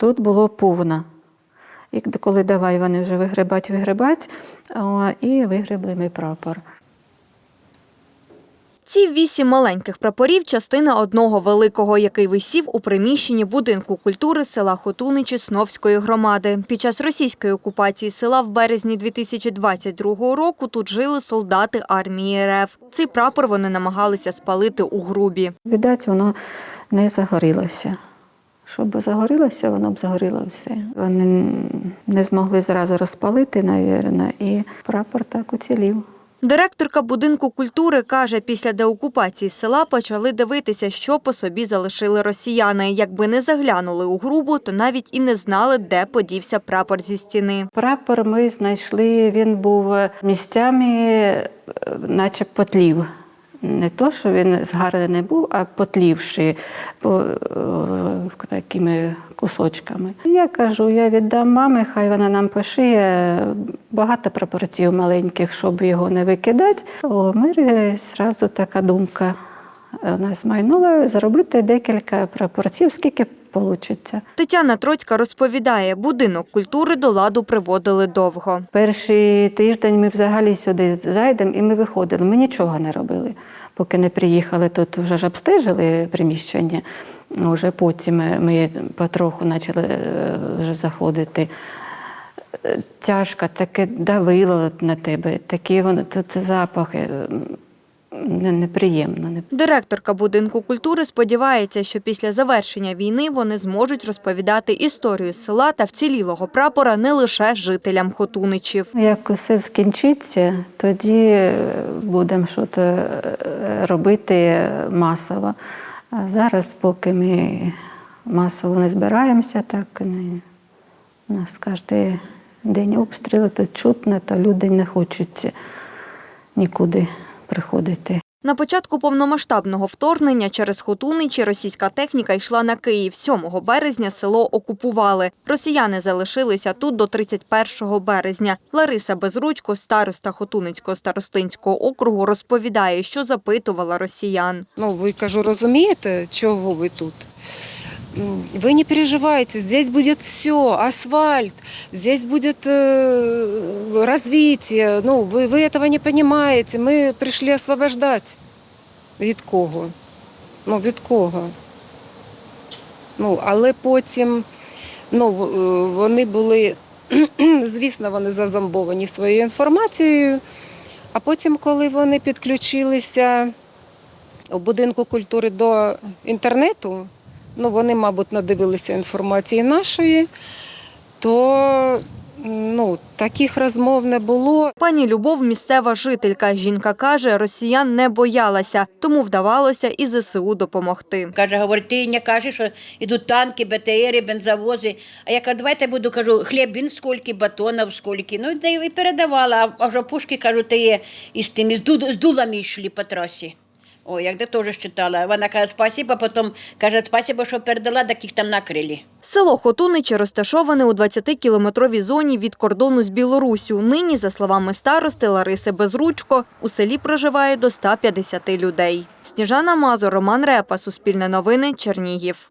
тут було повно. І коли давай вони вже вигребать, вигребать, і вигребли ми прапор. Ці вісім маленьких прапорів частина одного великого, який висів у приміщенні будинку культури села Хотуничі Сновської громади. Під час російської окупації села в березні 2022 року тут жили солдати армії РФ. Цей прапор вони намагалися спалити у грубі. Видать, воно не загорілося. Щоб загорілося, воно б загоріло все. Вони не змогли зразу розпалити, навірно, і прапор так уцілів. Директорка будинку культури каже, після деокупації села почали дивитися, що по собі залишили росіяни. Якби не заглянули у грубу, то навіть і не знали, де подівся прапор зі стіни. Прапор ми знайшли, він був місцями, е, наче потлів. Не то, що він згарений був, а потлівши по, е, такими кусочками. Я кажу, я віддам мамі, хай вона нам пошиє багато прапорців маленьких, щоб його не викидати. О, мирі зразу така думка у нас майнула зробити декілька прапорців, скільки вийде. Тетяна Троцька розповідає, будинок культури до ладу приводили довго. Перший тиждень ми взагалі сюди зайдемо і ми виходили. Ми нічого не робили. Поки не приїхали, тут вже ж обстежили приміщення. Вже потім ми потроху почали е, вже заходити. Е, Тяжко, таке давило на тебе, такі воно тут запахи е, неприємно. Директорка будинку культури сподівається, що після завершення війни вони зможуть розповідати історію села та вцілілого прапора не лише жителям Хотуничів. Як все скінчиться, тоді е, будемо щось е, робити масово. А зараз, поки ми масово не збираємося, так не у нас кожен день обстріли, то чутно, то люди не хочуть нікуди приходити. На початку повномасштабного вторгнення через Хотуничі російська техніка йшла на Київ. 7 березня село окупували. Росіяни залишилися тут до 31 березня. Лариса Безручко, староста Хотуницького старостинського округу, розповідає, що запитувала росіян. Ну, ви кажу, розумієте, чого ви тут? М, Вы не переживайте, здесь будет все, асфальт, здесь будет э, развитие. Ну, вы, вы этого не понимаете. Ми прийшли освобождати. Від кого? Ну, від кого? Ну, але потім ну, в- е, вони були, звісно, вони зазомбовані своєю інформацією. А потім, коли вони підключилися у будинку культури до інтернету, ну вони, мабуть, надивилися інформації нашої, то ну, таких розмов не було. Пані Любов – місцева жителька. Жінка каже, росіян не боялася, тому вдавалося і ЗСУ допомогти. Каже, говорить, ти не кажеш, що йдуть танки, БТРи, бензовози. А я кажу, давайте буду кажу, хліб він скільки, батонів скільки. Ну й передавала. А- вже пушки кажу, ти є із ду- з дулами йшли по трасі. Ой, як де теж читала. Вона каже, спасіба, потім каже, спасіба, що передала, так їх там накрили. Село Хотуничі розташоване у 20-кілометровій зоні від кордону з Білоруссю. Нині, за словами старости Лариси Безручко, у селі проживає до 150 людей. Сніжана Мазур, Роман Репа, Суспільне новини, Чернігів.